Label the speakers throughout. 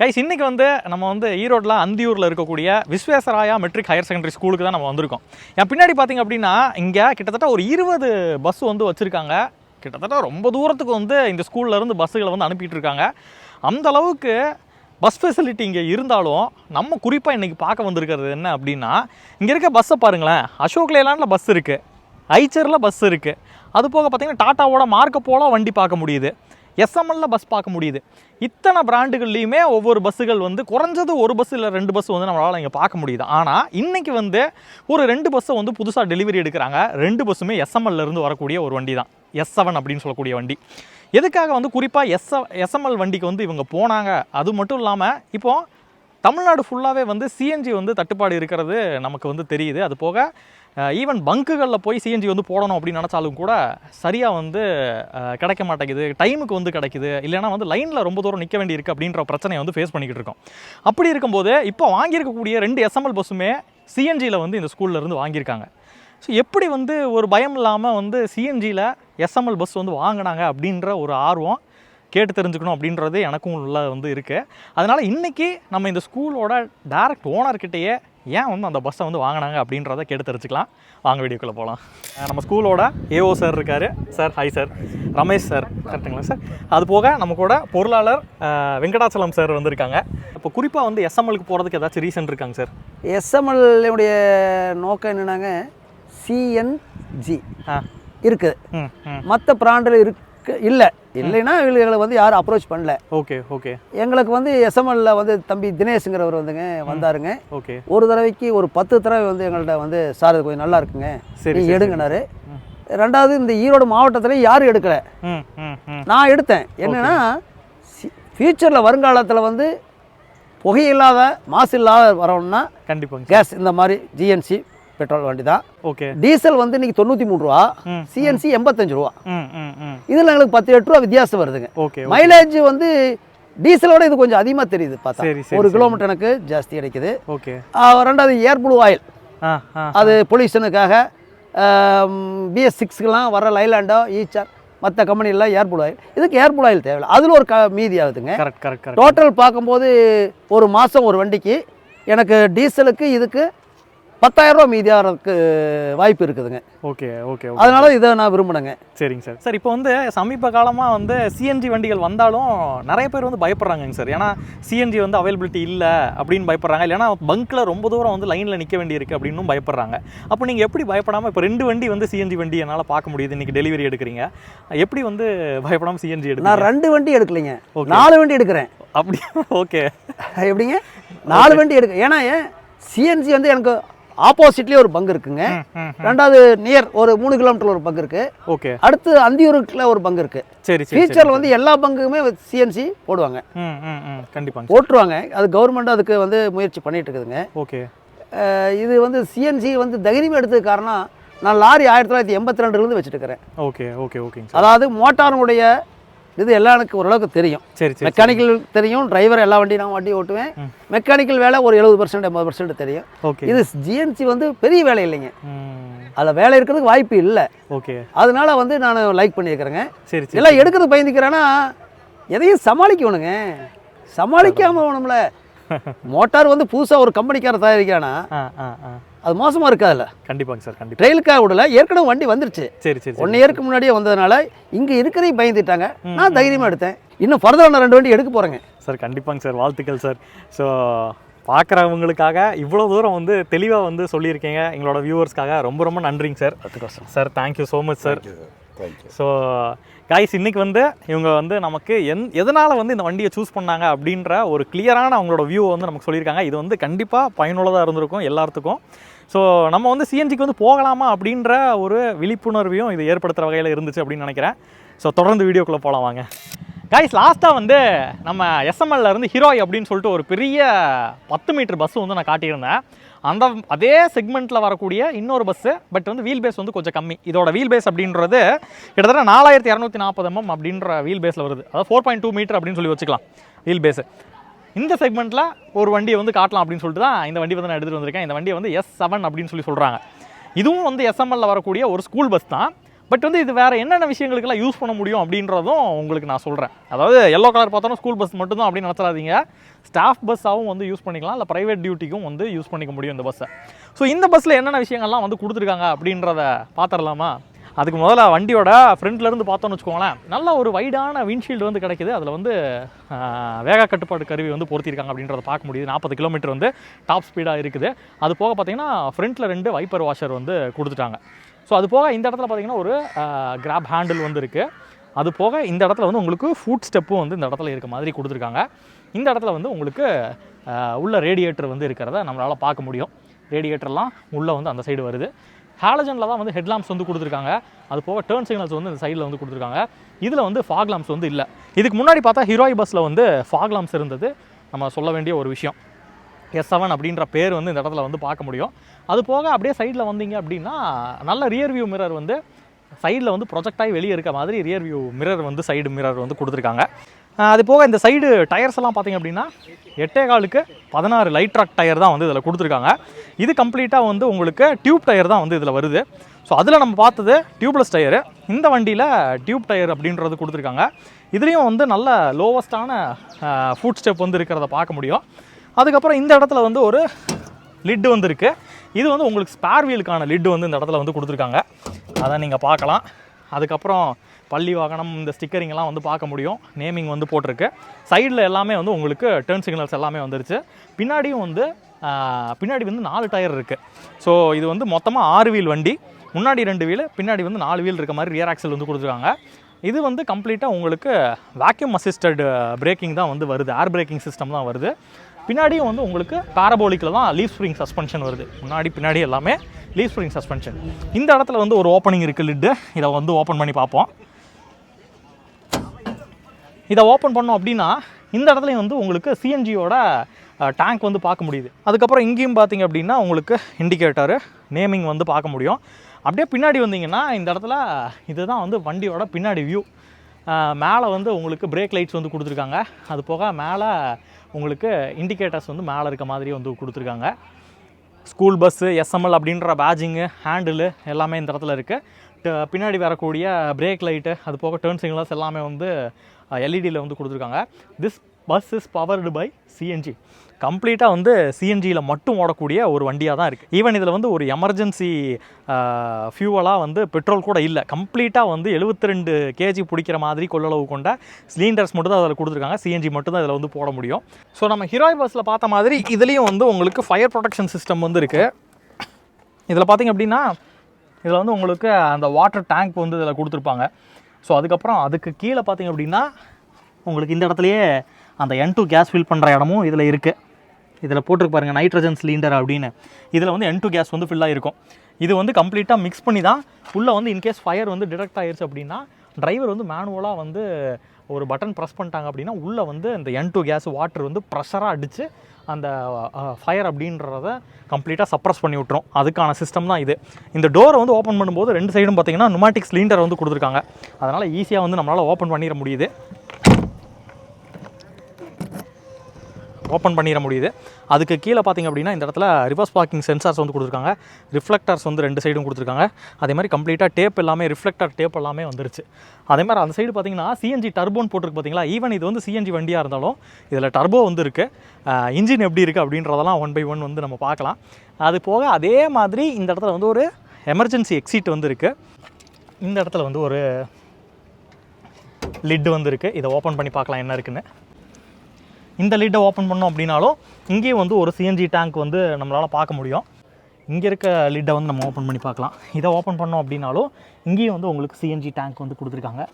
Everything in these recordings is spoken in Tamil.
Speaker 1: கைஸ் இன்றைக்கி வந்து நம்ம வந்து ஈரோட்டில் அந்தியூரில் இருக்கக்கூடிய விஸ்வேஸ்வராயா மெட்ரிக் ஹையர் செகண்டரி ஸ்கூலுக்கு தான் நம்ம வந்திருக்கோம். என் பின்னாடி பார்த்திங்க அப்படின்னா இங்கே கிட்டத்தட்ட ஒரு இருபது பஸ் வந்து வச்சுருக்காங்க. கிட்டத்தட்ட ரொம்ப தூரத்துக்கு வந்து இந்த ஸ்கூல்ல இருந்து பஸ்ஸுகளை வந்து அனுப்பிட்டு இருக்காங்க. அந்த அளவுக்கு பஸ் ஃபெசிலிட்டி இங்கே இருந்தாலும் நம்ம குறிப்பாக இன்றைக்கி பார்க்க வந்திருக்கிறது என்ன அப்படின்னா இங்கே இருக்க பஸ்ஸை பாருங்களேன். அசோக் லேலாண்டில் பஸ் இருக்குது ஐச்சரில் பஸ் இருக்குது அது போக பார்த்தீங்கன்னா டாட்டாவோட மார்க்க போல வண்டி பார்க்க முடியுது. எஸ்எம்எல்ல பஸ் பார்க்க முடியுது. இத்தனை பிராண்டுகள்லையுமே ஒவ்வொரு பஸ்ஸுகள் வந்து குறைஞ்சது ஒரு பஸ் இல்லை ரெண்டு பஸ் வந்து நம்மளால் இங்கே பார்க்க முடியுது. ஆனால் இன்றைக்கி வந்து ஒரு ரெண்டு பஸ்ஸை வந்து புதுசாக டெலிவரி எடுக்கிறாங்க. ரெண்டு பஸ்ஸுமே எஸ்எம்எல்ல இருந்து வரக்கூடிய ஒரு வண்டி தான். எஸ் செவன் அப்படின்னு சொல்லக்கூடிய வண்டி. எதுக்காக வந்து குறிப்பாக எஸ் எஸ்எம்எல் வண்டிக்கு வந்து இவங்க போனாங்க? அது மட்டும் இல்லாமல் இப்போது தமிழ்நாடு ஃபுல்லாகவே வந்து சிஎன்ஜி வந்து தட்டுப்பாடு இருக்கிறது நமக்கு வந்து தெரியுது. அது போக ஈவன் பங்குகளில் போய் சிஎன்ஜி வந்து போடணும் அப்படின்னு நினச்சாலும் கூட சரியாக வந்து கிடைக்க மாட்டேங்குது. டைமுக்கு வந்து கிடைக்குது. இல்லைன்னா வந்து லைனில் ரொம்ப தூரம் நிற்க வேண்டி இருக்குது அப்படின்ற பிரச்சனையை வந்து ஃபேஸ் பண்ணிக்கிட்டு இருக்கோம். அப்படி இருக்கும்போது இப்போ வாங்கியிருக்கக்கூடிய ரெண்டு எஸ்எம்எல் பஸ்ஸுமே சிஎன்ஜியில் வந்து இந்த ஸ்கூல்ல இருந்து வாங்கியிருக்காங்க. ஸோ எப்படி வந்து ஒரு பயம் இல்லாமல் வந்து சிஎன்ஜியில் எஸ்எம்எல் பஸ் வந்து வாங்கினாங்க அப்படின்ற ஒரு ஆர்வம் கேட்டு தெரிஞ்சுக்கணும் அப்படின்றது எனக்கும் உள்ள வந்து இருக்குது அதனால் இன்றைக்கி நம்ம இந்த ஸ்கூலோட டேரக்ட் ஓனர்கிட்டயே ஏன் வந்து அந்த பஸ்ஸை வந்து வாங்கினாங்க அப்படின்றத கேட்டு தெரிஞ்சுக்கலாம். வாங்க வீடியோக்குள்ளே போகலாம் நம்ம ஸ்கூலோட ஏஓ சார் இருக்கார். Sir hi sir Ramesh sir கரெக்டுங்களா சார் அது போக நம்ம கூட பொருளாளர் வெங்கடாச்சலம் சார் வந்திருக்காங்க. இப்போ குறிப்பாக வந்து எஸ்எம்எல்க்கு போகிறதுக்கு ஏதாச்சும் ரீசன் இருக்காங்க சார்
Speaker 2: எஸ்எம்எல்லுடைய நோக்கம் என்னன்னாங்க சிஎன்ஜி இருக்குது. மற்ற பிராண்டில் இருக்கு இல்லை. இல்லைன்னா இவங்களை வந்து யாரும் அப்ரோச் பண்ணல.
Speaker 1: Okay okay.
Speaker 2: எங்களுக்கு வந்து எஸ்எம்எல்ல வந்து தம்பி தினேஷுங்கிறவர் வந்துங்க வந்தாருங்க.
Speaker 1: ஓகே.
Speaker 2: ஒரு தடவைக்கு ஒரு பத்து தடவை வந்து எங்கள்கிட்ட வந்து சார் இது கொஞ்சம் நல்லா இருக்குங்க.
Speaker 1: சரி,
Speaker 2: எடுங்கனாரு ரெண்டாவது இந்த ஈரோடு மாவட்டத்தில் யாரும் எடுக்கல. நான் எடுத்தேன். என்னன்னா ஃபியூச்சரில் வருங்காலத்தில் வந்து புகையில்லாத மாசு இல்லாத வரணும்னா
Speaker 1: கண்டிப்பாங்க
Speaker 2: கேஸ் இந்த மாதிரி ஜிஎன்சி பெட்ரோல் வண்டி தான்
Speaker 1: ஓகே.
Speaker 2: டீசல் வந்து இன்னைக்கு தொண்ணூற்றி மூணு ரூபா சிஎன்சி எண்பத்தஞ்சு ரூபா. இதில் எங்களுக்கு பத்து எட்டு ரூபா வித்தியாசம் வருதுங்க.
Speaker 1: ஓகே
Speaker 2: மைலேஜ் வந்து டீசலோட இது கொஞ்சம் அதிகமாக தெரியுது பார்த்தா. ஒரு. கிலோமீட்டர் எனக்கு ஜாஸ்தி கிடைக்குது.
Speaker 1: ஓகே.
Speaker 2: ரெண்டாவது ஏர் ப்ளூ ஆயில் அது பொல்யூஷனுக்காக பிஎஸ் சிக்ஸ்க்கெலாம் வர லைலாண்டோ ஈச்சார் மற்ற கம்பெனிலாம் ஏர் ப்ளூ ஆயில் இதுக்கு ஏர் ப்ளூ ஆயில் தேவையில்லை. அதில் ஒரு க மீதி ஆகுதுங்க.
Speaker 1: கரெக்ட் கரெக்ட்
Speaker 2: டோட்டல் பார்க்கும்போது ஒரு மாதம் ஒரு வண்டிக்கு எனக்கு டீசலுக்கு இதுக்கு பத்தாயிரம் ரூபா மீதி ஆகிறதுக்கு வாய்ப்பு இருக்குதுங்க.
Speaker 1: ஓகே ஓகே
Speaker 2: அதனால இதை நான் விரும்பினேங்க.
Speaker 1: சரிங்க சார். சார் இப்போ வந்து சமீப காலமாக வந்து சிஎன்ஜி வண்டிகள் வந்தாலும் நிறைய பேர் வந்து பயப்படுறாங்கங்க சார். ஏன்னா சிஎன்ஜி வந்து அவைலபிலிட்டி இல்லை அப்படின்னு பயப்படுறாங்க. இல்லைன்னா பங்க்கில் ரொம்ப தூரம் வந்து லைனில் நிற்க வேண்டியிருக்கு அப்படின்னும் பயப்படுறாங்க. அப்போ நீங்கள் எப்படி பயப்படாமல் இப்போ ரெண்டு வண்டி வந்து சிஎன்ஜி வண்டி என்னால் பார்க்க முடியுது? இன்றைக்கி டெலிவரி எடுக்கிறீங்க. எப்படி வந்து பயப்படாமல் சிஎன்ஜி
Speaker 2: நான்
Speaker 1: எடுக்கிறீங்க?
Speaker 2: ரெண்டு வண்டி எடுக்கலைங்க. நாலு வண்டி எடுக்கிறேன்.
Speaker 1: அப்படி ஓகே.
Speaker 2: எப்படிங்க? நாலு வண்டி எடுக்க ஏன்னா சிஎன்ஜி வந்து எனக்கு ஆப்போசிட்லேயே ஒரு பங்கு இருக்குங்க. ரெண்டாவது நியர் ஒரு மூணு கிலோமீட்டர் ஒரு பங்கு இருக்கு.
Speaker 1: ஓகே.
Speaker 2: அடுத்து அந்தியூருக்குள்ள ஒரு பங்கு இருக்கு.
Speaker 1: சரி சரி
Speaker 2: ஃபியூச்சரில் வந்து எல்லா பங்குமே சிஎன்சி போடுவாங்க.
Speaker 1: கண்டிப்பாங்க
Speaker 2: போட்டுருவாங்க. அது கவர்மெண்ட் அதுக்கு வந்து முயற்சி பண்ணிட்டு இருக்குதுங்க.
Speaker 1: ஓகே.
Speaker 2: இது வந்து சிஎன்சி வந்து தைரியமாக எடுத்தது காரணம் நான் லாரி ஆயிரத்தி தொள்ளாயிரத்தி எண்பத்தி ரெண்டுலேருந்து வச்சுட்டு இருக்கிறேன்.
Speaker 1: Okay okay sir.
Speaker 2: அதாவது மோட்டாருடைய இது எல்லாம் எனக்கு ஓரளவுக்கு தெரியும்.
Speaker 1: சரி
Speaker 2: மெக்கானிக்கல் தெரியும் டிரைவர் எல்லா வண்டியும் நான் வண்டி ஓட்டுவேன். மெக்கானிக்கல் வேலை ஒரு எழுபது பர்சன்ட் எண்பது பர்சன்ட் தெரியும். இது ஜிஎன்சி வந்து பெரிய வேலை இல்லைங்க. அதில் வேலை இருக்கிறதுக்கு வாய்ப்பு இல்லை.
Speaker 1: ஓகே.
Speaker 2: அதனால வந்து நான் லைக் பண்ணியிருக்கிறேங்க.
Speaker 1: சரி
Speaker 2: எல்லாம் எடுக்கிறது பயந்துக்கிறேன்னா எதையும் சமாளிக்கணுங்க. சமாளிக்காமல் வேணும்ல மோட்டார் வந்து புதுசாக ஒரு கம்பெனிக்கார தயாரிக்கானா அது மோசமாக இருக்காதுல்ல
Speaker 1: கண்டிப்பாங்க சார் கண்டிப்பாக
Speaker 2: ட்ரெயிலுக்காக விடல ஏற்கனவே வண்டி வந்துருச்சு.
Speaker 1: சரி சரி
Speaker 2: ஒன் இயருக்கு முன்னாடியே வந்ததுனால இங்கே இருக்கிறதையும் பயந்துட்டாங்க. நான் தைரியமாக எடுத்தேன். இன்னும் ஃபர்தர் நான் ரெண்டு வண்டி எடுக்க போகிறேங்க
Speaker 1: சார் கண்டிப்பாங்க சார். வாழ்த்துக்கள் சார். ஸோ பார்க்குறவங்களுக்காக இவ்வளோ தூரம் வந்து தெளிவாக வந்து சொல்லியிருக்கீங்க. எங்களோட வியூவர்ஸ்க்காக ரொம்ப ரொம்ப நன்றிங்க sir. Sir thank you so much sir so guys இன்னைக்கு வந்து இவங்க வந்து நமக்கு எந் எதனால் வந்து இந்த வண்டியை சூஸ் பண்ணாங்க அப்படின்ற ஒரு கிளியரான அவங்களோட வியூ வந்து நமக்கு சொல்லியிருக்காங்க. இது வந்து கண்டிப்பாக பயனுள்ளதாக இருந்திருக்கும் எல்லாத்துக்கும். ஸோ நம்ம வந்து சிஎன்ஜிக்கு வந்து போகலாமா அப்படின்ற ஒரு விழிப்புணர்வையும் இது ஏற்படுத்துகிற வகையில் இருந்துச்சு அப்படின்னு நினைக்கிறேன். ஸோ தொடர்ந்து வீடியோக்குள்ளே போகலாம் வாங்க. காய்ஸ் லாஸ்ட்டாக வந்து நம்ம எஸ்எம்எல்ல இருந்து ஹீரோய் அப்படின்னு சொல்லிட்டு ஒரு பெரிய பத்து மீட்டர் பஸ்ஸு வந்து நான் காட்டியிருந்தேன். அந்த அதே செக்மெண்ட்டில் வரக்கூடிய இன்னொரு பஸ்ஸு பட் வந்து வீல் பேஸ் வந்து கொஞ்சம் கம்மி. இதோட வீல் பேஸ் அப்படின்றது கிட்டத்தட்ட நாலாயிரத்தி இரநூத்தி நாற்பது எம்எம் அப்படின்ற வீல் பேஸில் வருது. அதாவது ஃபோர் பாயிண்ட் டூ மீட்டர் அப்படின்னு சொல்லி வச்சுக்கலாம் வீல் பேஸு இந்த செக்மெண்ட்டில் ஒரு வண்டியை வந்து காட்டலாம் அப்படின்னு சொல்லிட்டு தான் இந்த வண்டி வந்து நான் எடுத்துகிட்டு வந்திருக்கேன். இந்த வண்டியை வந்து எஸ் செவன் அப்படின்னு சொல்லி சொல்கிறாங்க இதுவும் வந்து எஸ்எம்எல்ல வரக்கூடிய ஒரு ஸ்கூல் பஸ் தான். பட் வந்து இது வேறு என்னென்ன விஷயங்களுக்கெல்லாம் யூஸ் பண்ண முடியும் அப்படின்றதும் உங்களுக்கு நான் சொல்கிறேன் அதாவது எல்லோ கலர் பார்த்தாலும் ஸ்கூல் பஸ் மட்டும்தான் அப்படின்னு நினச்சிடாதீங்க. ஸ்டாஃப் பஸ்ஸாகவும் வந்து யூஸ் பண்ணிக்கலாம். இல்லை ப்ரைவேட் டியூட்டிக்கும் வந்து யூஸ் பண்ணிக்க முடியும் இந்த பஸ்ஸை ஸோ இந்த பஸ்ஸில் என்னென்ன விஷயங்கள்லாம் வந்து கொடுத்துருக்காங்க அப்படின்றத பார்த்துடலாமா அதுக்கு முதல்ல வண்டியோட ஃப்ரண்ட்லேருந்து பார்த்தோன்னு வச்சுக்கோங்களேன் நல்ல ஒரு வைடான விண்ட்ஷீல்டு வந்து கிடைக்குது. அதில் வந்து வேக கட்டுப்பாடு கருவி வந்து பொருத்திருக்காங்க அப்படின்றத பார்க்க முடியுது. நாற்பது கிலோமீட்டர் வந்து டாப் ஸ்பீடாக இருக்குது. அது போக பார்த்தீங்கன்னா ஃப்ரண்ட்டில் ரெண்டு வைப்பர் வாஷர் வந்து கொடுத்துட்டாங்க. ஸோ அது போக இந்த இடத்துல பார்த்தீங்கன்னா ஒரு கிராப் ஹேண்டில் வந்து இருக்குது அது போக இந்த இடத்துல வந்து உங்களுக்கு ஃபுட் ஸ்டெப்பும் வந்து இந்த இடத்துல இருக்க மாதிரி கொடுத்துருக்காங்க. இந்த இடத்துல வந்து உங்களுக்கு உள்ள ரேடியேட்டர் வந்து இருக்கிறத நம்மளால் பார்க்க முடியும். ரேடியேட்டர்லாம் உள்ளே வந்து அந்த சைடு வருது. ஹாலஜனில் தான் வந்து ஹெட்லாம்ப்ஸ் வந்து கொடுத்துருக்காங்க. அது போக டேர்ன் சிக்னல்ஸ் வந்து இந்த சைடில் வந்து கொடுத்துருக்காங்க. இதில் வந்து ஃபாக் லாம்ப்ஸ் வந்து இல்லை. இதுக்கு முன்னாடி பார்த்தா ஹீரோய் பஸ்ஸில் வந்து ஃபாக் லாம்ப்ஸ் இருந்தது. நம்ம சொல்ல வேண்டிய ஒரு விஷயம். எஸ் செவன் அப்படின்ற பேர் வந்து இந்த இடத்துல வந்து பார்க்க முடியும். அது போக அப்படியே சைடில் வந்தீங்க அப்படின்னா நல்ல ரியர் வியூ மிரர் வந்து சைடில் வந்து ப்ரொஜெக்டாகி வெளியே இருக்க மாதிரி ரியர் வியூ மிரர் வந்து சைடு மிரர் வந்து கொடுத்துருக்காங்க. அது போக இந்த சைடு டயர்ஸ் எல்லாம் பார்த்தீங்க அப்படின்னா எட்டே காலுக்கு பதினாறு லைட் ட்ராக் டயர் தான் வந்து இதில் கொடுத்துருக்காங்க. இது கம்ப்ளீட்டாக வந்து உங்களுக்கு டியூப் டயர் தான் வந்து இதில் வருது. ஸோ அதில் நம்ம பார்த்தது டியூப்லெஸ் டயரு இந்த வண்டியில் டியூப் டயர் அப்படின்றது கொடுத்துருக்காங்க. இதுலேயும் வந்து நல்ல லோவஸ்டான ஃபுட் ஸ்டெப் வந்து இருக்கிறத பார்க்க முடியும். அதுக்கப்புறம் இந்த இடத்துல வந்து ஒரு லிட்டு வந்துருக்கு இது வந்து உங்களுக்கு ஸ்பேர் வீலுக்கான லிட்டு வந்து இந்த இடத்துல வந்து கொடுத்துருக்காங்க. அதை நீங்கள் பார்க்கலாம். அதுக்கப்புறம் பள்ளி வாகனம் இந்த ஸ்டிக்கரிங்லாம் வந்து பார்க்க முடியும். நேமிங் வந்து போட்டிருக்கு. சைடில் எல்லாமே வந்து உங்களுக்கு டேர்ன் சிக்னல்ஸ் எல்லாமே வந்துருச்சு. பின்னாடியும் வந்து பின்னாடி வந்து நாலு டயர் இருக்குது ஸோ இது வந்து மொத்தமாக ஆறு வீல் வண்டி. முன்னாடி ரெண்டு வீல் பின்னாடி வந்து நாலு வீல் இருக்க மாதிரி ரியர் ஆக்சல் வந்து கொடுத்துருக்காங்க. இது வந்து கம்ப்ளீட்டாக உங்களுக்கு வேக்யூம் அசிஸ்டட் பிரேக்கிங் தான் வந்து வருது. ஏர் பிரேக்கிங் சிஸ்டம் தான் வருது. பின்னாடியும் வந்து உங்களுக்கு பேரபோலிக்கில் தான் லீவ் ஸ்ப்ரிங் சஸ்பென்ஷன் வருது. முன்னாடி பின்னாடி எல்லாமே லீவ் ஸ்ப்ரிங் சஸ்பென்ஷன் இந்த இடத்துல வந்து ஒரு ஓப்பனிங் இருக்குது லிட்டு இதை வந்து ஓப்பன் பண்ணி பார்ப்போம். இதை ஓப்பன் பண்ணோம் அப்படின்னா இந்த இடத்துலையும் வந்து உங்களுக்கு சிஎன்ஜியோட டேங்க் வந்து பார்க்க முடியுது. அதுக்கப்புறம் இங்கேயும் பார்த்தீங்க அப்படின்னா உங்களுக்கு இண்டிகேட்டரு நேமிங் வந்து பார்க்க முடியும். அப்படியே பின்னாடி வந்தீங்கன்னா இந்த இடத்துல இதுதான் வந்து வண்டியோட பின்னாடி வியூ மேலே வந்து உங்களுக்கு பிரேக் லைட்ஸ் வந்து கொடுத்துருக்காங்க. அது போக மேலே உங்களுக்கு இண்டிகேட்டர்ஸ் வந்து மேலே இருக்க மாதிரி வந்து கொடுத்துருக்காங்க. ஸ்கூல் பஸ்ஸு எஸ்எம்எல் அப்படின்ற பேஜிங்கு ஹேண்டிலு எல்லாமே இந்த இடத்துல இருக்குது பின்னாடி வரக்கூடிய பிரேக் லைட்டு அது போக டேர்ன் சிக்னல்ஸ் எல்லாமே வந்து எல்இடியில் வந்து கொடுத்துருக்காங்க. This bus is powered by C N G கம்ப்ளீட்டாக வந்து சிஎன்ஜியில் மட்டும் ஓடக்கூடிய ஒரு வண்டியாக தான் இருக்குது ஈவன் இதில் வந்து ஒரு எமர்ஜென்சி ஃபியூவலாக வந்து பெட்ரோல் கூட இல்லை. கம்ப்ளீட்டாக வந்து 72 ரெண்டு கேஜி பிடிக்கிற மாதிரி கொள்ளளவு கொண்ட சிலிண்டர்ஸ் மட்டும் தான் அதில் கொடுத்துருக்காங்க. சிஎன்ஜி மட்டும் தான் இதில் வந்து போட முடியும். ஸோ நம்ம ஹீரோய் பஸ்ஸில் பார்த்த மாதிரி இதுலேயும் வந்து உங்களுக்கு ஃபயர் ப்ரொடெக்ஷன் சிஸ்டம் வந்து இருக்குது இதில் பார்த்திங்க அப்படின்னா இதில் வந்து உங்களுக்கு அந்த வாட்டர் டேங்க் வந்து இதில் கொடுத்துருப்பாங்க. ஸோ அதுக்கப்புறம் அதுக்கு கீழே பார்த்தீங்க அப்படின்னா உங்களுக்கு இந்த இடத்துலையே அந்த என் டூ கேஸ் ஃபில் பண்ணுற இடமும் இதில் இருக்குது இதில் போட்டிருக்கு பாருங்கள் நைட்ரஜன் சிலிண்டர் அப்படின்னு. இதில் வந்து என் டூ கேஸ் வந்து ஃபில்லாக இருக்கும் இது வந்து கம்ப்ளீட்டாக மிக்ஸ் பண்ணி தான் உள்ளே வந்து இன்கேஸ் ஃபயர் வந்து டிடெக்ட் ஆயிடுச்சு அப்படின்னா டிரைவர் வந்து மேனுவலாக வந்து ஒரு பட்டன் ப்ரெஸ் பண்ணிட்டாங்க அப்படின்னா உள்ளே வந்து இந்த என் டூ கேஸ் வாட்டர் வந்து ப்ரெஷராக அடித்து அந்த ஃபயர் அப்படின்றத கம்ப்ளீட்டாக சப்ரஸ் பண்ணி விட்டுரும். அதுக்கான சிஸ்டம் தான் இது. இந்த டோரை வந்து ஓப்பன் பண்ணும்போது ரெண்டு சைடும் பார்த்தீங்கன்னா நுமாட்டிக் சிலிண்டர் வந்து கொடுத்துருக்காங்க. அதனால் ஈஸியாக வந்து நம்மளால் ஓப்பன் பண்ணிட முடியுது. ஓப்பன் பண்ணிட முடியுது. அதுக்கு கீழே பார்த்தீங்க அப்படின்னா இந்த இடத்துல ரிவர்ஸ் பார்க்கிங் சென்சார்ஸ் வந்து கொடுத்துருக்காங்க. ரிஃப்ளெக்டர்ஸ் வந்து ரெண்டு சைடும் கொடுத்துருக்காங்க. அதே மாதிரி கம்ப்ளீட்டாக டேப் எல்லாமே ரிஃப்ளெக்டர் டேப் எல்லாமே வந்துருச்சு. அதே மாதிரி அந்த சைடு பார்த்தீங்கன்னா சிஎன்ஜி டர்போன் போட்டிருக்கு பார்த்தீங்களா? ஈவன் இது வந்து சிஎன்ஜி வண்டியாக இருந்தாலும் இதில் டர்போ வந்து இருக்குது இன்ஜின் எப்படி இருக்குது அப்படின்றதெல்லாம் ஒன் பை ஒன் வந்து நம்ம பார்க்கலாம். அது போக அதே மாதிரி இந்த இடத்துல வந்து ஒரு எமர்ஜென்சி எக்ஸிட் வந்து இருக்குது இந்த இடத்துல வந்து ஒரு லிட் வந்து இருக்குது இதை ஓப்பன் பண்ணி பார்க்கலாம் என்ன இருக்குன்னு. இந்த லிட்டை ஓப்பன் பண்ணோம் அப்படின்னாலும் இங்கேயும் வந்து ஒரு சிஎன்ஜி டேங்க் வந்து நம்மளால் பார்க்க முடியும். இங்கே இருக்க லிட்டை வந்து நம்ம ஓப்பன் பண்ணி பார்க்கலாம். இதை ஓப்பன் பண்ணோம் அப்படின்னாலும் இங்கேயும் வந்து உங்களுக்கு சிஎன்ஜி டேங்க் வந்து கொடுத்துருக்காங்க.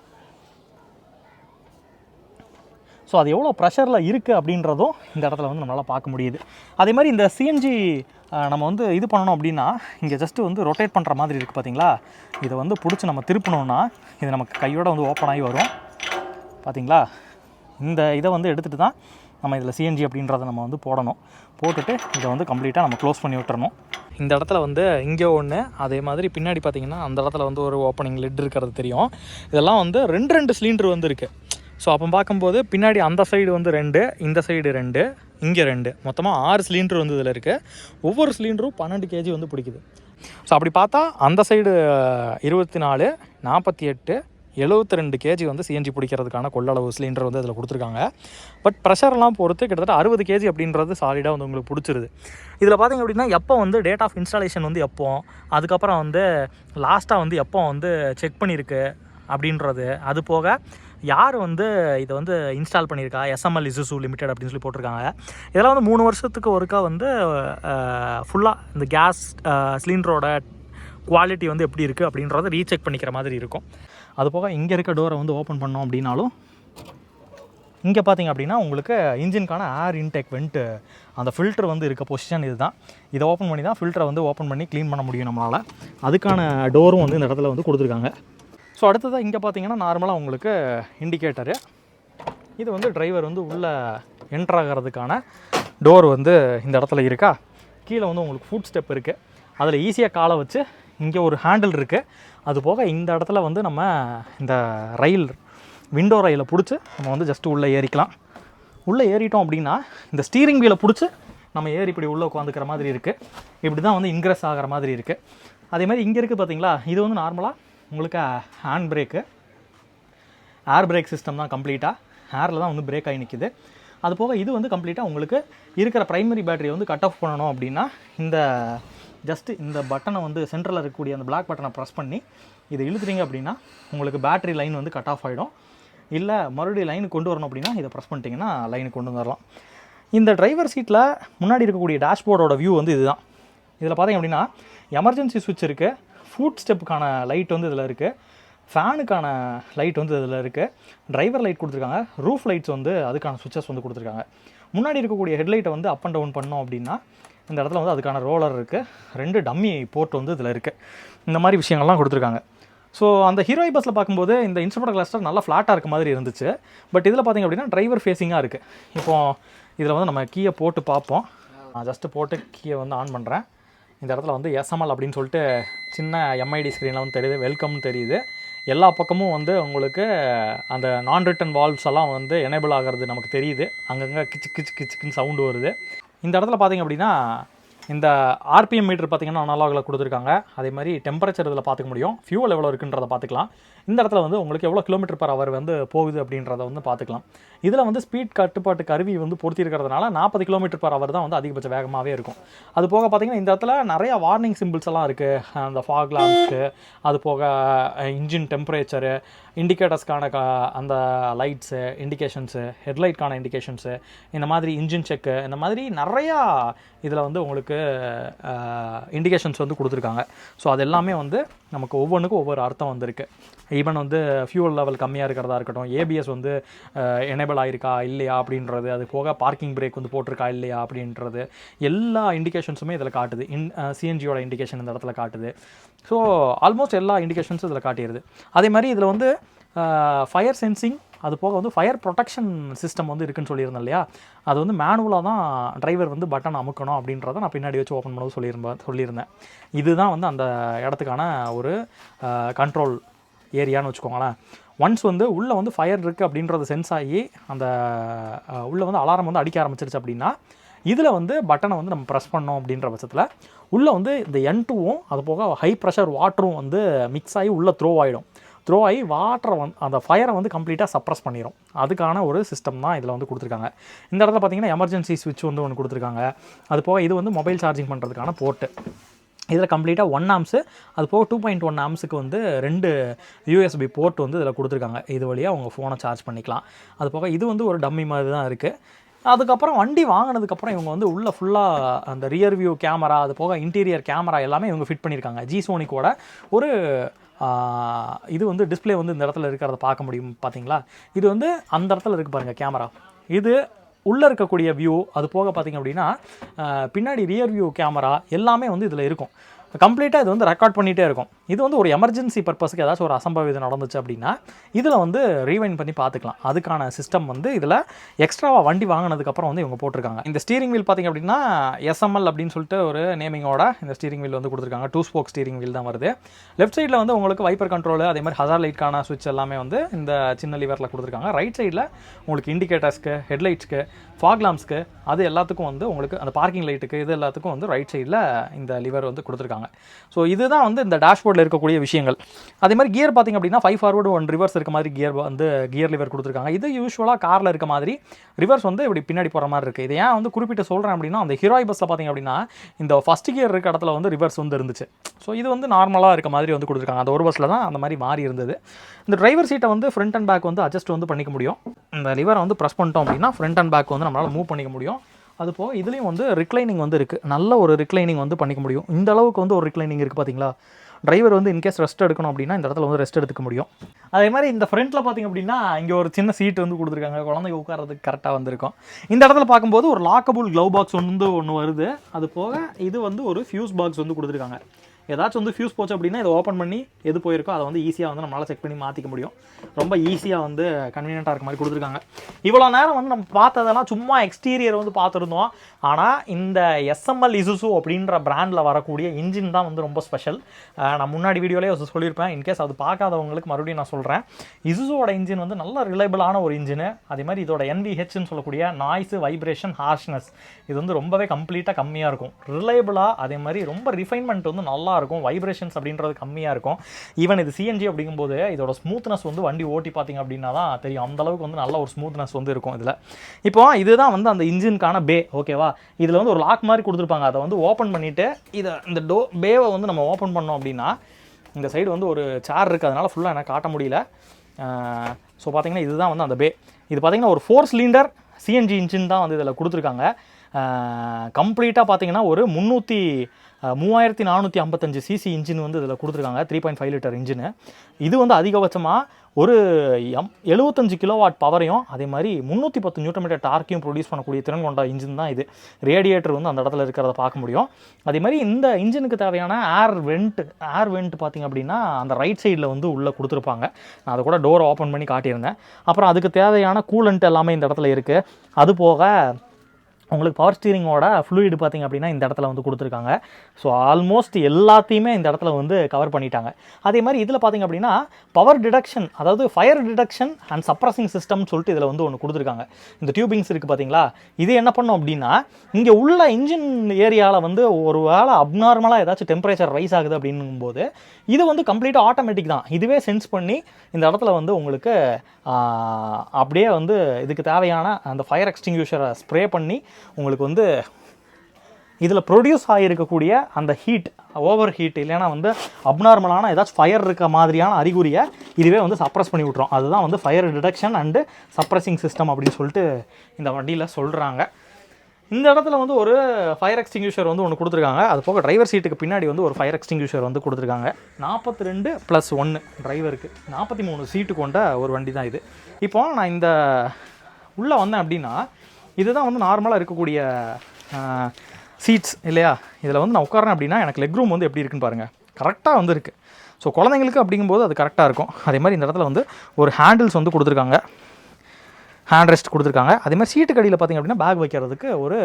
Speaker 1: ஸோ அது எவ்வளோ ப்ரெஷரில் இருக்குது அப்படின்றதும் இந்த இடத்துல வந்து நம்மளால் பார்க்க முடியுது. அதே மாதிரி இந்த சிஎன்ஜி நம்ம வந்து இது பண்ணணும் அப்படின்னா இங்கே ஜஸ்ட்டு வந்து ரொட்டேட் பண்ணுற மாதிரி இருக்குது பார்த்தீங்களா இதை வந்து பிடிச்சி நம்ம திருப்பினோம்னா இது நமக்கு கையோட வந்து ஓப்பன் ஆகி வரும். பார்த்தீங்களா இந்த இதை வந்து எடுத்துகிட்டு தான் நம்ம இதில் சிஎன்ஜி அப்படின்றத நம்ம வந்து போடணும். போட்டுட்டு இதை வந்து கம்ப்ளீட்டாக நம்ம க்ளோஸ் பண்ணி விட்டுறணும். இந்த இடத்துல வந்து இங்கே ஒன்று அதே மாதிரி பின்னாடி பார்த்தீங்கன்னா அந்த இடத்துல வந்து ஒரு ஓப்பனிங் லிட் இருக்கிறது தெரியும். இதெல்லாம் வந்து ரெண்டு ரெண்டு சிலிண்டர் வந்து இருக்குது ஸோ அப்போ பார்க்கும்போது பின்னாடி அந்த சைடு வந்து ரெண்டு இந்த சைடு ரெண்டு இங்கே ரெண்டு. மொத்தமாக ஆறு சிலிண்டர் வந்து இதில் இருக்குது ஒவ்வொரு சிலிண்டரும் பன்னெண்டு கேஜி வந்து பிடிக்குது. ஸோ அப்படி பார்த்தா அந்த சைடு இருபத்தி நாலு நாற்பத்தி எட்டு எழுபத்தி ரெண்டு கேஜி வந்து சிஎன்ஜி பிடிக்கிறதுக்கான கொள்ளளவு சிலிண்டர் வந்து அதில் கொடுத்துருக்காங்க. பட் ப்ரெஷர்லாம் பொறுத்து கிட்டத்தட்ட அறுபது கேஜி அப்படின்றது சாலிடாக வந்து உங்களுக்கு பிடிச்சிருது. இதில் பார்த்தீங்க அப்படின்னா எப்போ வந்து டேட் ஆஃப் இன்ஸ்டாலேஷன் வந்து எப்போ அதுக்கப்புறம் வந்து லாஸ்ட்டாக வந்து எப்போ வந்து செக் பண்ணியிருக்கு அப்படின்றது. அது போக யார் வந்து இதை வந்து இன்ஸ்டால் பண்ணியிருக்கா எஸ்எம்எல் இசுசு லிமிடெட் அப்படின்னு சொல்லி போட்டிருக்காங்க. இதெல்லாம் வந்து மூணு வருஷத்துக்கு ஒருக்கா வந்து ஃபுல்லாக இந்த கேஸ் சிலிண்டரோட குவாலிட்டி வந்து எப்படி இருக்குது அப்படின்றத ரீசெக் பண்ணிக்கிற மாதிரி இருக்கும். அது போக இங்கே இருக்க டோரை வந்து ஓப்பன் பண்ணோம் அப்படின்னாலும் இங்கே பார்த்தீங்க அப்படின்னா உங்களுக்கு இன்ஜினுக்கான ஏர் இன்டேக் வெண்ட்டு அந்த ஃபில்டர் வந்து இருக்க பொசிஷன் இதுதான். இதை ஓப்பன் பண்ணி தான் ஃபில்டரை வந்து ஓப்பன் பண்ணி க்ளீன் பண்ண முடியும் நம்மளால். அதுக்கான டோரும் வந்து இந்த இடத்துல வந்து கொடுத்துருக்காங்க. ஸோ அடுத்ததாக இங்கே பார்த்தீங்கன்னா நார்மலாக உங்களுக்கு இண்டிகேட்டரு இது வந்து டிரைவர் வந்து உள்ளே என்ட்ரு ஆகிறதுக்கான டோர் வந்து இந்த இடத்துல இருக்கா? கீழே வந்து உங்களுக்கு ஃபுட் ஸ்டெப் இருக்குது அதில் ஈஸியாக காலை வச்சு இங்கே ஒரு ஹேண்டில் இருக்குது அது போக இந்த இடத்துல வந்து நம்ம இந்த ரயில் விண்டோ ரயிலை பிடிச்சி நம்ம வந்து ஜஸ்ட்டு உள்ளே ஏறிக்கலாம். உள்ளே ஏறிட்டோம் அப்படின்னா இந்த ஸ்டீரிங் வீலை பிடிச்சி நம்ம ஏறி இப்படி உள்ளே உட்காந்துக்கிற மாதிரி இருக்குது இப்படி தான் வந்து இன்க்ரெஸ் ஆகிற மாதிரி இருக்குது அதே மாதிரி இங்கே இருக்குது பார்த்தீங்களா இது வந்து நார்மலாக உங்களுக்கு hand brake air brake system தான் கம்ப்ளீட்டாக ஏரில் தான் வந்து பிரேக் ஆகி நிற்கிது அது போக இது வந்து கம்ப்ளீட்டாக உங்களுக்கு இருக்கிற ப்ரைமரி பேட்டரியை வந்து கட் ஆஃப் பண்ணணும் அப்படின்னா இந்த ஜஸ்ட்டு இந்த பட்டனை வந்து சென்டரில் இருக்கக்கூடிய அந்த பிளாக் பட்டனை ப்ரெஸ் பண்ணி இதை இழுத்துறீங்க அப்படின்னா உங்களுக்கு பேட்டரி லைன் வந்து கட் ஆஃப் ஆகிடும் இல்லை மறுபடியும் லைனுக்கு கொண்டு வரணும் அப்படின்னா இதை ப்ரெஸ் பண்ணிட்டீங்கன்னா லைனுக்கு கொண்டு வந்துடலாம் இந்த டிரைவர் சீட்டில் முன்னாடி இருக்கக்கூடிய டேஷ்போர்டோட வியூ வந்து இதுதான். இதில் பார்த்தீங்க அப்படின்னா எமர்ஜென்சி சுவிட்ச் இருக்குது ஃபுட் ஸ்டெப்புக்கான லைட் வந்து இதில் இருக்குது ஃபேனுக்கான லைட் வந்து இதில் இருக்குது டிரைவர் லைட் கொடுத்துருக்காங்க. ரூஃப் லைட்ஸ் வந்து அதுக்கான சுவிச்சஸ் வந்து கொடுத்துருக்காங்க. முன்னாடி இருக்கக்கூடிய ஹெட்லைட்டை வந்து அப் அண்ட் டவுன் பண்ணோம் அப்படின்னா இந்த இடத்துல வந்து அதுக்கான ரோலர் இருக்குது ரெண்டு டம்மி போர்ட் வந்து இதில் இருக்குது இந்த மாதிரி விஷயங்கள்லாம் கொடுத்துருக்காங்க. ஸோ அந்த ஹீரோய் பஸ்ஸில் பார்க்கும்போது இந்த இன்ஸ்ட்ருமெண்ட் கிளஸ்டர் நல்லா ஃப்ளாட்டாக இருக்க மாதிரி இருந்துச்சு. பட் இதில் பார்த்தீங்க அப்படின்னா டிரைவர் ஃபேஸிங்காக இருக்குது இப்போ இதில் வந்து நம்ம கீயை போட்டு பார்ப்போம். நான் ஜஸ்ட்டு போட்டு கீயை வந்து ஆன் பண்ணுறேன் இந்த இடத்துல வந்து எஸ்எம்எல் அப்படின்னு சொல்லிட்டு சின்ன எம்ஐடி ஸ்க்ரீனில் வந்து தெரியுது. வெல்கம்னு தெரியுது. எல்லா பக்கமும் வந்து உங்களுக்கு அந்த நான் ரிட்டன் வால்வ்ஸ் எல்லாம் வந்து எனேபிள் ஆகிறது நமக்கு தெரியுது. அங்கங்கே கிச்சு கிச்சு கிச்சுக்குன்னு சவுண்டு வருது. இந்த இடத்துல பார்த்தீங்க அப்படின்னா இந்த ஆர்பிஎம் மீட்டர் பார்த்தீங்கன்னா அனலாகில் கொடுத்துருக்காங்க. அதே மாதிரி டெம்பரேச்சர் இதில் பார்த்துக்க முடியும். ஃபியூவல் எவ்வளோ இருக்குன்றத பார்த்துக்கலாம் இந்த இடத்துல வந்து உங்களுக்கு எவ்வளோ கிலோமீட்டர் பர் அவர் வந்து போகுது அப்படின்றத வந்து பார்த்துக்கலாம் இதில் வந்து ஸ்பீட் கட்டுப்பாட்டு கருவி வந்து பொருத்திருக்கிறதுனால நாற்பது கிலோமீட்டர் பர் ஹவர் தான் வந்து அதிகபட்ச வேகமாகவே இருக்கும். அது போக பார்த்தீங்கன்னா இந்த இடத்துல நிறைய வார்னிங் சிம்பிள்ஸ் எல்லாம் இருக்குது அந்த ஃபாக் லாம்ப்ஸ்க்கு அது போக இன்ஜின் டெம்பரேச்சரு இண்டிகேட்டர்ஸ்க்கான க அந்த லைட்ஸு இண்டிகேஷன்ஸு ஹெட்லைட்கான இண்டிகேஷன்ஸு இந்த மாதிரி இன்ஜின் செக்கு இந்த மாதிரி நிறையா இதில் வந்து உங்களுக்கு இண்டிகேஷன்ஸ் வந்து கொடுத்துருக்காங்க. ஸோ அது எல்லாமே வந்து நமக்கு ஒவ்வொன்றுக்கும் ஒவ்வொரு அர்த்தம் வந்திருக்கு. ஈவன் வந்து ஃபியூல் லெவல் கம்மியாக இருக்கிறதா இருக்கட்டும் ஏபிஎஸ் வந்து எனேபிள் ஆகிருக்கா இல்லையா அப்படின்றது அது போக பார்க்கிங் பிரேக் வந்து போட்டிருக்கா இல்லையா அப்படின்றது எல்லா இண்டிகேஷன்ஸுமே இதில் காட்டுது. இன் சிஎன்ஜியோட இண்டிகேஷன் இந்த இடத்துல காட்டுது. ஸோ ஆல்மோஸ்ட் எல்லா இண்டிகேஷன்ஸும் இதில் காட்டிடுது. அதே மாதிரி இதில் வந்து ஃபயர் சென்சிங் அது போக வந்து ஃபயர் ப்ரொடெக்ஷன் சிஸ்டம் வந்து இருக்குன்னு சொல்லியிருந்தேன் இல்லையா? அது வந்து மேனுவலாக தான் டிரைவர் வந்து பட்டன் அமுக்கணும் அப்படின்றத நான் பின்னாடி வச்சு ஓப்பன் பண்ணவும் சொல்லியிருந்தேன் சொல்லியிருந்தேன். இதுதான் வந்து அந்த இடத்துக்கான ஒரு கண்ட்ரோல் ஏரியான்னு வச்சுக்கோங்களேன். ஒன்ஸ் வந்து உள்ளே வந்து ஃபயர் இருக்குது அப்படின்றது சென்ஸ் ஆகி அந்த உள்ளே வந்து அலாரம் வந்து அடிக்க ஆரம்பிச்சிருச்சு அப்படின்னா இதில் வந்து பட்டனை வந்து நம்ம ப்ரெஸ் பண்ணோம் அப்படின்ற பட்சத்தில் உள்ளே வந்து இந்த என் டூவும் அது போக ஹை ப்ரெஷர் வாட்டரும் வந்து மிக்ஸ் ஆகி உள்ளே த்ரோ ஆகிடும் த்ரோ ஆகி வாட்டரை வந்து அந்த ஃபயரை வந்து கம்ப்ளீட்டாக சப்ரஸ் பண்ணிடும் அதுக்கான ஒரு சிஸ்டம் தான் இதில் வந்து கொடுத்துருக்காங்க. இந்த இடத்துல பார்த்தீங்கன்னா எமர்ஜென்சி ஸ்விட்ச் வந்து ஒன்று கொடுத்துருக்காங்க. அது போக இது வந்து மொபைல் சார்ஜிங் பண்ணுறதுக்கான போர்ட்டு இதில் கம்ப்ளீட்டாக ஒன் ஆம்ஸு அது போக டூ பாயிண்ட் ஒன் ஆம்ஸுக்கு வந்து ரெண்டு யூஎஸ்பி போர்ட் வந்து இதில் கொடுத்துருக்காங்க. இது வழியாக அவங்க ஃபோனை சார்ஜ் பண்ணிக்கலாம். அது போக இது வந்து ஒரு டம்மி மாதிரி தான் இருக்குது அதுக்கப்புறம் வண்டி வாங்கினதுக்கப்புறம் இவங்க வந்து உள்ளே ஃபுல்லாக அந்த ரியர் வியூ கேமரா அது போக இன்டீரியர் கேமரா எல்லாமே இவங்க ஃபிட் பண்ணியிருக்காங்க ஜி சோனிக்கோட ஒரு இது வந்து டிஸ்பிளே வந்து இந்த இடத்துல இருக்கிறத பார்க்க முடியும் பார்த்தீங்களா இது வந்து அந்த இடத்துல இருக்குது பாருங்கள் கேமரா இது உள்ளே இருக்கக்கூடிய வியூ அது போக பார்த்தீங்க அப்படின்னா பின்னாடி ரியர் வியூ கேமரா எல்லாமே வந்து இதில் இருக்கும். கம்ப்ளீட்டாக இது வந்து ரெக்கார்ட் பண்ணிகிட்டே இருக்கும். இது வந்து ஒரு எமர்ஜென்சி பர்பஸ்க்கு ஏதாச்சும் ஒரு அசம்பாவிதம் நடந்துச்சு அப்படின்னா இதில் வந்து ரீவைண்ட் பண்ணி பார்த்துக்கலாம் அதுக்கான சிஸ்டம் வந்து இதில் எக்ஸ்ட்ராவாக வண்டி வாங்கினதுக்கப்புறம் வந்து இவங்க போட்டிருக்காங்க. இந்த ஸ்டீரிங் வீல் பார்த்திங்க அப்படின்னா எஸ்எம்எல் அப்படின்னு சொல்லிட்டு ஒரு நேமிங்கோட இந்த ஸ்டீரிங் வீல் வந்து கொடுத்துருக்காங்க. டூ ஸ்போக் ஸ்டீரிங் வீல் தான் வருது. லெஃப்ட் சைடில் வந்து உங்களுக்கு வைப்பர் கண்ட்ரோல் அதே மாதிரி ஹசார் லைட்கான சுவிட்ச் எல்லாமே வந்து இந்த சின்ன லிவரில் கொடுத்துருக்காங்க. ரைட் சைடில் உங்களுக்கு இண்டிகேட்டர்ஸ்க்கு ஹெட்லைட்ஸ்க்கு ஃபாக் லாம்ஸ்க்கு அது எல்லாத்துக்கும் வந்து உங்களுக்கு அந்த பார்க்கிங் லைட்டுக்கு இது எல்லாத்துக்கும் வந்து ரைட் சைடில் இந்த லிவர் வந்து கொடுத்துருக்காங்க. கொடுத்துருக்காங்க ஸோ இதுதான் வந்து இந்த டேஷ்போர்டில் இருக்கக்கூடிய விஷயங்கள். அதே மாதிரி கியர் பார்த்திங்க அப்படின்னா ஃபைவ் ஃபார்வர்டு ஒன் ரிவர்ஸ் இருக்க மாதிரி கியர் வந்து கியர் லிவர் கொடுத்துருக்காங்க. இது யூஸ்வலாக காரில் இருக்க மாதிரி ரிவர்ஸ் வந்து இப்படி பின்னாடி போகிற மாதிரி இருக்குது இது ஏன் வந்து குறிப்பிட்டு சொல்கிறேன் அப்படின்னா அந்த ஹீரோய் பஸ்ஸில் பார்த்திங்க அப்படின்னா இந்த ஃபஸ்ட் கியர் இருக்க இடத்துல வந்து ரிவர்ஸ் வந்து இருந்துச்சு. ஸோ இது வந்து நார்மலாக இருக்க மாதிரி வந்து கொடுத்துருக்காங்க. அந்த ஒரு பஸ்ஸில் தான் அந்த மாதிரி மாறி இருந்தது. இந்த டிரைவர் சீட்டை வந்து ஃப்ரண்ட் அண்ட் பேக் வந்து அட்ஜஸ்ட் வந்து பண்ணிக்க முடியும். இந்த லிவரை வந்து ப்ரெஸ் பண்ணிட்டோம் அப்படின்னா ஃப்ரண்ட் அண்ட் பேக் வந்து நம்மளால் மூவ் பண்ணிக்க முடியும். அது போக இதுலேயும் வந்து ரிக்ளைனிங் வந்து இருக்குது நல்ல ஒரு ரிக்ளைனிங் வந்து பண்ணிக்க முடியும். இந்த அளவுக்கு வந்து ஒரு ரிக்ளைனிங் இருக்குது பார்த்தீங்களா டிரைவர் வந்து இன்கேஸ் ரெஸ்ட் எடுக்கணும் அப்படின்னா இந்த இடத்துல வந்து ரெஸ்ட் எடுத்துக்க முடியும். அதே மாதிரி இந்த ஃப்ரண்ட்டில் பார்த்தீங்க அப்படின்னா இங்கே ஒரு சின்ன சீட் வந்து கொடுத்துருக்காங்க. குழந்தைங்க உட்காரதுக்கு கரெக்டாக வந்திருக்கும். இந்த இடத்துல பார்க்கும்போது ஒரு லாக்கபுள் க்ளவ் பாக்ஸ் வந்து ஒன்று வருது. அது போக இது வந்து ஒரு ஃபியூஸ் பாக்ஸ் வந்து கொடுத்துருக்காங்க. ஏதாச்சும் வந்து ஃபியூஸ் போச்சு அப்படின்னா இதை ஓப்பன் பண்ணி எது போயிருக்கோ அதை வந்து ஈஸியாக வந்து நம்மளால் செக் பண்ணி மாற்றிக்க முடியும். ரொம்ப ஈஸியாக வந்து கன்வீனியண்ட்டாக இருக்க மாதிரி கொடுத்துருக்காங்க. இவ்வளோ நேரம் வந்து நம்ம பார்த்ததெல்லாம் சும்மா எக்ஸ்டீரியர் வந்து பார்த்துருந்தோம். ஆனால் இந்த எஸ்எம்எல் இசுசு அப்படின்ற பிராண்டில் வரக்கூடிய இன்ஜின் தான் வந்து ரொம்ப ஸ்பெஷல் நான் முன்னாடி வீடியோலேயே சொல்லியிருப்பேன். இன்கேஸ் அது பார்க்காதவங்களுக்கு மறுபடியும் நான் சொல்கிறேன் இசுசுவோட இன்ஜின் வந்து நல்ல ரிலைபிளான ஒரு இன்ஜின் அதே மாதிரி இதோட என்விஹெச்னு சொல்லக்கூடிய நாய்ஸு வைப்ரேஷன் ஹார்ஷ்னஸ் இது வந்து ரொம்பவே கம்ப்ளீட்டாக கம்மியாக இருக்கும். ரிலேபிளாக அதே மாதிரி ரொம்ப ரிஃபைன்மெண்ட் வந்து நல்லா இருக்கும் வைப்ரேஷன்ஸ் அப்படின்றது கம்மியாக இருக்கும். ஈவன் இது சிஎன்ஜி அப்படிங்கும்போது இதோட ஸ்மூத்னஸ் வந்து வண்டி ஓட்டி பார்த்தீங்க அப்படின்னா தான் தெரியும். அந்த அளவுக்கு வந்து நல்ல ஒரு ஸ்மூத்னஸ் வந்து இருக்கும் இதில். இப்போ இதுதான் வந்து அந்த இன்ஜினுக்கான பே ஓகேவா இதில் வந்து ஒரு லாக் மாதிரி கொடுத்துருப்பாங்க. அதை வந்து ஓப்பன் பண்ணிவிட்டு இதை இந்த டோ பேவை வந்து நம்ம ஓப்பன் பண்ணோம் அப்படின்னா இந்த சைடு வந்து ஒரு சேர் இருக்குது அதனால் ஃபுல்லாக எனக்கு காட்ட முடியல. ஸோ பார்த்தீங்கன்னா இதுதான் வந்து அந்த பே இது பார்த்தீங்கன்னா ஒரு ஃபோர் சிலிண்டர் சிஎன்ஜி இன்ஜின் தான் வந்து இதில் கொடுத்துருக்காங்க. கம்ப்ளீட்டாக பார்த்தீங்கன்னா ஒரு முந்நூற்றி மூவாயிரத்தி நானூற்றி ஐம்பத்தஞ்சு சிசி இன்ஜின் வந்து இதில் கொடுத்துருக்காங்க three point five litre engine. இது வந்து அதிகபட்சமாக ஒரு எம் எழுபத்தஞ்சு கிலோவாட் பவரையும் அதே மாதிரி முந்நூற்றி பத்து நியூட்டன் மீட்டர் டார்க்கையும் ப்ரொடியூஸ் பண்ணக்கூடிய திறன் கொண்ட இன்ஜின் தான் இது. ரேடியேட்டர் வந்து அந்த இடத்துல இருக்கிறத பார்க்க முடியும். அதே மாதிரி இந்த இன்ஜினுக்கு தேவையான ஏர் வெண்ட் ஏர் வெண்ட் பார்த்திங்க அப்படின்னா அந்த ரைட் சைடில் வந்து உள்ளே கொடுத்துருப்பாங்க. நான் அதை கூட டோரை ஓப்பன் பண்ணி காட்டியிருந்தேன். அப்புறம் அதுக்கு தேவையான கூலண்ட் எல்லாமே இந்த இடத்துல இருக்குது அது போக உங்களுக்கு பவர் ஸ்டீரிங்கோட ஃப்ளூயிடு பார்த்தீங்க அப்படின்னா இந்த இடத்துல வந்து கொடுத்துருக்காங்க. ஸோ ஆல்மோஸ்ட் எல்லாத்தையுமே இந்த இடத்துல வந்து கவர் பண்ணிட்டாங்க. அதே மாதிரி இதில் பார்த்தீங்க அப்படின்னா பவர் டிடக்ஷன் அதாவது ஃபயர் டிடக்ஷன் அண்ட் சப்ரஸிங் சிஸ்டம்னு சொல்லிட்டு இதில் வந்து ஒன்று கொடுத்துருக்காங்க. இந்த டியூபிங்ஸ் இருக்குது பார்த்தீங்களா? இது என்ன பண்ணும் அப்படின்னா இங்கே உள்ள இன்ஜின் ஏரியாவில் வந்து ஒரு வேளை அப்நார்மலாக ஏதாச்சும் டெம்பரேச்சர் ரைஸ் ஆகுது அப்படின்னும் போது இது வந்து கம்ப்ளீட்டாக ஆட்டோமேட்டிக் தான். இதுவே சென்ஸ் பண்ணி இந்த இடத்துல வந்து உங்களுக்கு அப்படியே வந்து இதுக்கு தேவையான அந்த ஃபயர் எக்ஸ்டிங்யூஷரை ஸ்ப்ரே பண்ணி உங்களுக்கு வந்து இதில் ப்ரொடியூஸ் ஆகியிருக்கக்கூடிய அந்த ஹீட் ஓவர் ஹீட் இல்லைன்னா வந்து அப்நார்மலான ஏதாச்சும் ஃபயர் இருக்க மாதிரியான அறிகுறியை இதுவே வந்து சப்ரஸ் பண்ணி விட்ரும் அதுதான் வந்து fire detection and suppressing system அப்படின்னு சொல்லிட்டு இந்த வண்டியில் சொல்கிறாங்க இந்த இடத்துல வந்து ஒரு ஃபயர் எக்ஸ்டிங்யூஷர் வந்து ஒன்று கொடுத்துருக்காங்க. அது போக டிரைவர் சீட்டுக்கு பின்னாடி வந்து ஒரு ஃபயர் எக்ஸ்டிங்யூஷர் வந்து கொடுத்துருக்காங்க. நாற்பத்தி ரெண்டு ப்ளஸ் ஒன்று டிரைவருக்கு நாற்பத்தி மூணு சீட்டு கொண்ட ஒரு வண்டி தான் இது. இப்போ நான் இந்த உள்ளே வந்தேன் அப்படின்னா இதுதான் வந்து நார்மலாக இருக்கக்கூடிய சீட்ஸ் இல்லையா? இதில் வந்து நான் உட்காரேன் அப்படின்னா எனக்கு லெக் ரூம் வந்து எப்படி இருக்குன்னு பாருங்கள் கரெக்டாக வந்து இருக்குது ஸோ குழந்தைங்களுக்கு அப்படிங்கும்போது அது கரெக்டாக இருக்கும். அதே மாதிரி இந்த இடத்துல வந்து ஒரு ஹேண்டில்ஸ் வந்து கொடுத்துருக்காங்க. ஹேண்ட் ரெஸ்ட் கொடுத்துருக்காங்க. அதே மாதிரி சீட்டு கடியில் பார்த்திங்க அப்படின்னா பேக் வைக்கிறதுக்கு ஒரு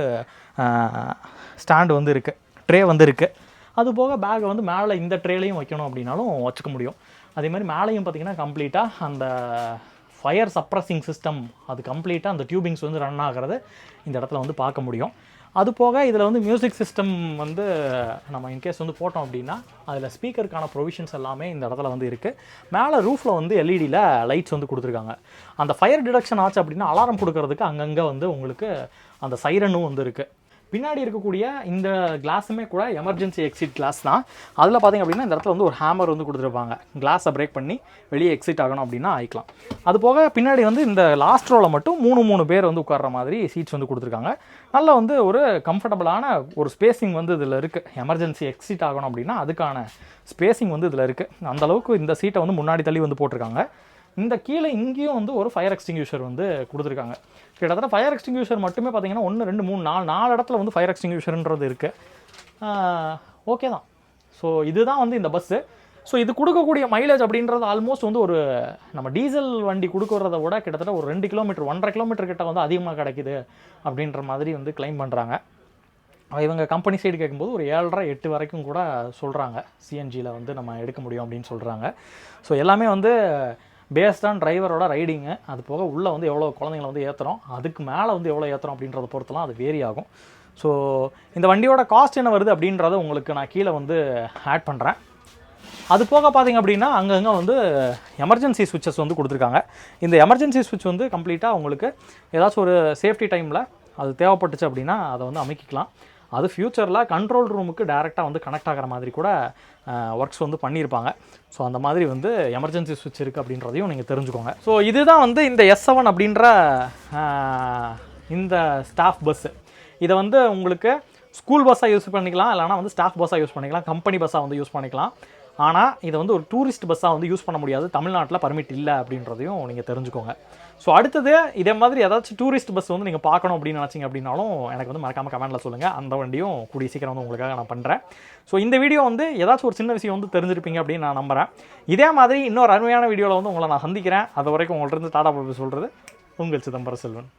Speaker 1: ஸ்டாண்டு வந்து இருக்குது ட்ரே வந்து இருக்குது அது போக பேக்கை வந்து மேலே இந்த ட்ரேலையும் வைக்கணும் அப்படின்னாலும் வச்சுக்க முடியும். அதே மாதிரி மேலேயும் பார்த்தீங்கன்னா கம்ப்ளீட்டாக அந்த ஃபயர் சப்ரஸிங் சிஸ்டம் அது கம்ப்ளீட்டாக அந்த டியூபிங்ஸ் வந்து ரன் ஆகிறது இந்த இடத்துல வந்து பார்க்க முடியும். அது போக இதில் வந்து மியூசிக் சிஸ்டம் வந்து நம்ம இன்கேஸ் வந்து போட்டோம் அப்படின்னா அதில் ஸ்பீக்கருக்கான ப்ரொவிஷன்ஸ் எல்லாமே இந்த இடத்துல வந்து இருக்குது மேலே ரூஃபில் வந்து எல்இடியில் லைட்ஸ் வந்து கொடுத்துருக்காங்க. அந்த ஃபயர் டிடக்ஷன் ஆச்சு அப்படின்னா அலாரம் கொடுக்கறதுக்கு அங்கங்கே வந்து உங்களுக்கு அந்த சைரனும் வந்து இருக்குது பின்னாடி இருக்கக்கூடிய இந்த கிளாஸுமே கூட எமர்ஜென்சி எக்ஸிட் கிளாஸ் தான். அதில் பார்த்தீங்க அப்படின்னா இந்த இடத்துல வந்து ஒரு ஹேமர் வந்து கொடுத்துருப்பாங்க. கிளாஸை பிரேக் பண்ணி வெளியே எக்ஸிட் ஆகணும் அப்படின்னா ஆயிக்கலாம். அது போக பின்னாடி வந்து இந்த லாஸ்ட் ரோவில் மட்டும் மூணு மூணு பேர் வந்து உட்கார்ற மாதிரி சீட்ஸ் வந்து கொடுத்துருக்காங்க. நல்ல வந்து ஒரு கம்ஃபர்டபுளான ஒரு ஸ்பேசிங் வந்து இதில் இருக்குது எமர்ஜென்சி எக்ஸிட் ஆகணும் அப்படின்னா அதுக்கான ஸ்பேசிங் வந்து இதில் இருக்குது அந்தளவுக்கு இந்த சீட்டை வந்து முன்னாடி தள்ளி வந்து போட்டிருக்காங்க. இந்த கீழே இங்கேயும் வந்து ஒரு ஃபயர் எக்ஸ்டிங்யூஷர் வந்து கொடுத்துருக்காங்க. கிட்டத்தட்ட ஃபயர் எக்ஸ்டிங்யூஷர் மட்டுமே பார்த்தீங்கன்னா ஒன்று ரெண்டு மூணு நாலு நாலு இடத்துல வந்து ஃபயர் எக்ஸ்டிங்யூஷர்ன்றது இருக்குது ஓகே தான். ஸோ இதுதான் வந்து இந்த பஸ்ஸு ஸோ இது கொடுக்கக்கூடிய மைலேஜ் அப்படின்றது ஆல்மோஸ்ட் வந்து ஒரு நம்ம டீசல் வண்டி கொடுக்குறத விட கிட்டத்தட்ட ஒரு ரெண்டு கிலோமீட்டர் ஒன்றரை கிலோமீட்டர் கிட்ட வந்து அதிகமாக கிடைக்குது அப்படின்ற மாதிரி வந்து க்ளைம் பண்ணுறாங்க இவங்க கம்பெனி சைடு கேட்கும்போது ஒரு ஏழரை எட்டு வரைக்கும் கூட சொல்கிறாங்க சிஎன்ஜியில் வந்து நம்ம எடுக்க முடியும் அப்படின்னு சொல்கிறாங்க ஸோ எல்லாமே வந்து பேஸ்ட் ஆன் டிரைவரோட ரைடிங்கு அது போக உள்ளே வந்து எவ்வளோ குழந்தைங்கள வந்து ஏற்றுறோம் அதுக்கு மேலே வந்து எவ்வளோ ஏற்றுறோம் அப்படின்றத பொறுத்தலாம் அது வேரி ஆகும். ஸோ இந்த வண்டியோட காஸ்ட் என்ன வருது அப்படின்றத உங்களுக்கு நான் கீழே வந்து ஆட் பண்ணுறேன் அது போக பார்த்தீங்க அப்படின்னா அங்கங்கே வந்து எமர்ஜென்சி சுவிட்சஸ் வந்து கொடுத்துருக்காங்க. இந்த எமர்ஜென்சி சுவிட்ச் வந்து கம்ப்ளீட்டாக உங்களுக்கு ஏதாச்சும் ஒரு சேஃப்டி டைமில் அது தேவைப்பட்டுச்சு அப்படின்னா அதை வந்து அமைக்கிக்கலாம். அது ஃப்யூச்சரில் கண்ட்ரோல் ரூமுக்கு டேரெக்டாக வந்து கனெக்ட் ஆகிற மாதிரி கூட ஒர்க்ஸ் வந்து பண்ணியிருப்பாங்க. ஸோ அந்த மாதிரி வந்து எமர்ஜென்சி சுவிட்ச் இருக்குது அப்படின்றதையும் நீங்கள் தெரிஞ்சுக்கோங்க. ஸோ இதுதான் வந்து இந்த எஸ் செவன் அப்படின்ற இந்த ஸ்டாஃப் பஸ்ஸு இதை வந்து உங்களுக்கு ஸ்கூல் பஸ்ஸாக யூஸ் பண்ணிக்கலாம். இல்லைனா வந்து ஸ்டாஃப் பஸ்ஸாக யூஸ் பண்ணிக்கலாம். கம்பெனி பஸ்ஸாக வந்து யூஸ் பண்ணிக்கலாம். ஆனால் இதை வந்து ஒரு டூரிஸ்ட் பஸ்ஸாக வந்து யூஸ் பண்ண முடியாது. தமிழ்நாட்டில் பர்மிட் இல்லை அப்படின்றதையும் நீங்கள் தெரிஞ்சுக்கோங்க. ஸோ அடுத்தது இதே மாதிரி ஏதாச்சும் டூரிஸ்ட் பஸ் வந்து நீங்கள் பார்க்கணும் அப்படின்னு நினச்சிங்க அப்படின்னாலும் எனக்கு வந்து மறக்காமல் கமெண்ட்டில் சொல்லுங்கள் அந்த வண்டியும் கூடிய சீக்கிரம் வந்து உங்களுக்காக நான் பண்ணுறேன் ஸோ இந்த வீடியோ வந்து ஏதாச்சும் ஒரு சின்ன விஷயம் வந்து தெரிஞ்சிருப்பீங்க அப்படின்னு நான் நம்புகிறேன் இதே மாதிரி இன்னொரு அருமையான வீடியோவில் வந்து உங்களை நான் சந்திக்கிறேன். அது வரைக்கும் உங்கள்கிட்ட இருந்து டாடா பாபு சொல்கிறது உங்கள் சிதம்பரம் செல்வன்.